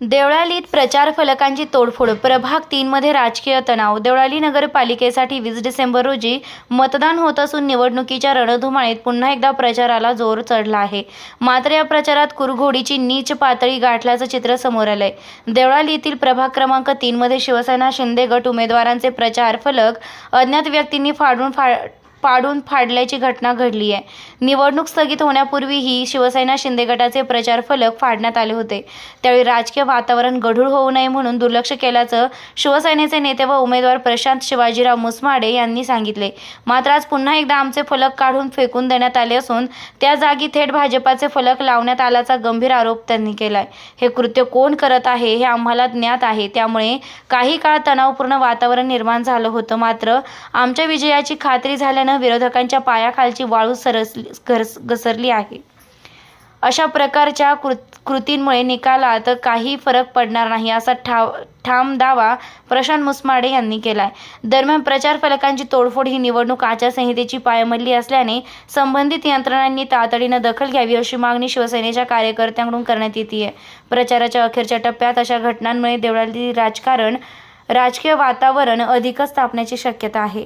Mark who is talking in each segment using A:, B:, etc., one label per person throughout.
A: देवळालीत प्रचार फलकांची तोडफोड. प्रभाग तीनमध्ये राजकीय तणाव. देवळाली नगरपालिकेसाठी वीस डिसेंबर रोजी मतदान होत असून निवडणुकीच्या रणधुमाळीत पुन्हा एकदा प्रचाराला जोर चढला आहे. मात्र या प्रचारात कुरघोडीची नीच पातळी गाठल्याचं चित्र समोर आलंय. देवळालीतील प्रभाग क्रमांक तीनमध्ये शिवसेना शिंदे गट उमेदवारांचे प्रचार फलक अज्ञात व्यक्तींनी फाडून फाड पाडून फाडल्याची घटना घडली आहे. निवडणूक स्थगित होण्यापूर्वीही शिवसेना शिंदे गटाचे प्रचार फलक फाडण्यात आले होते. त्यावेळी राजकीय वातावरण गढूळ होऊ नये म्हणून दुर्लक्ष केल्याचं शिवसेनेचे नेते व उमेदवार प्रशांत शिवाजीराव मुसमाडे यांनी सांगितले. मात्र आज पुन्हा एकदा आमचे फलक काढून फेकून देण्यात आले असून त्या जागी थेट भाजपाचे फलक लावण्यात आल्याचा गंभीर आरोप त्यांनी केलाय. हे कृत्य कोण करत आहे हे आम्हाला ज्ञात आहे. त्यामुळे काही काळ तणावपूर्ण वातावरण निर्माण झालं होतं. मात्र आमच्या विजयाची खात्री झाल्यानं विरोधकांच्या पायाखालची वाळू सरसली घरस घसरली आहे. अशा प्रकारच्या कृत कृतींमुळे निकालात काही फरक पडणार नाही असा ठाव ठाम दावा प्रशांत मुसमाडे यांनी केलाय. दरम्यान प्रचार फलकांची तोडफोड ही निवडणूक आचारसंहितेची पायमल्ली असल्याने संबंधित यंत्रणांनी तातडीनं दखल घ्यावी अशी मागणी शिवसेनेच्या कार्यकर्त्यांकडून करण्यात येते आहे प्रचाराच्या अखेरच्या टप्प्यात अशा घटनांमुळे देवळातील राजकारण राजकीय वातावरण अधिकच तापण्याची शक्यता आहे.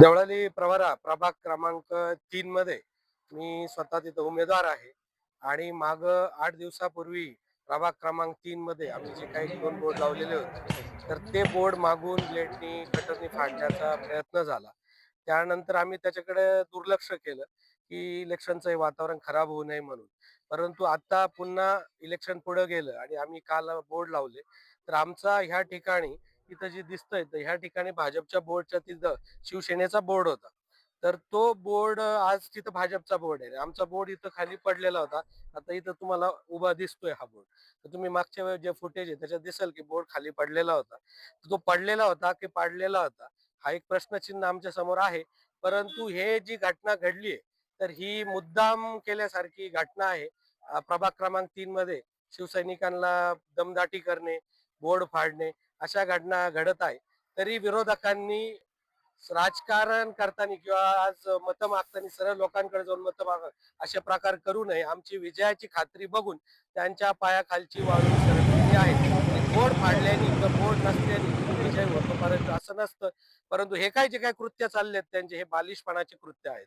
B: देवळाली प्रवरा प्रभाग क्रमांक तीन मध्ये मी स्वतः तिथं उमेदवार आहे. आणि माग आठ दिवसापूर्वी प्रभाग क्रमांक तीन मध्ये आम्ही जे काही दोन बोर्ड लावलेले होते तर ते बोर्ड मागून ब्लेडनी कटरनी फाडण्याचा प्रयत्न झाला. त्यानंतर आम्ही त्याच्याकडे दुर्लक्ष केलं की इलेक्शनचं हे वातावरण खराब होऊ नये म्हणून. परंतु आता पुन्हा इलेक्शन पुढे गेलं आणि आम्ही काल बोर्ड लावले. तर आमचा ह्या ठिकाणी इथं जी दिसतंय तर ह्या ठिकाणी भाजपच्या बोर्डच्या तिथं शिवसेनेचा बोर्ड होता. तर तो बोर्ड आज तिथं भाजपचा बोर्ड आहे. आमचा बोर्ड इथं खाली पडलेला होता. आता इथं तुम्हाला उभा दिसतोय हा बोर्ड तर तुम्ही मागच्या वेळेस जे फुटेज आहे त्याच्यात दिसेल की बोर्ड खाली पडलेला होता. तो पडलेला होता की पाडलेला होता? हा एक प्रश्नचिन्ह आमच्यासमोर आहे. परंतु हे जी घटना घडली आहे तर ही मुद्दाम केल्यासारखी घटना आहे. प्रभाग क्रमांक तीन मध्ये शिवसैनिकांना दमदाटी करणे बोर्ड फाडणे अशा घटना घडत आहे. तरी विरोधकांनी राजकारण करताना किंवा आज मतं मागताना सरळ लोकांकडे जाऊन मतं माग असे प्रकार करू नये. आमची विजयाची खात्री बघून त्यांच्या पायाखालची वाळू सरकलेली आहे. बोर्ड फाडल्याने किंवा बोर्ड नसल्याने विजय होतो परंतु असं नसतं. परंतु हे काय जे काही कृत्य चाललेत त्यांचे हे बालिशपणाचे कृत्य आहेत.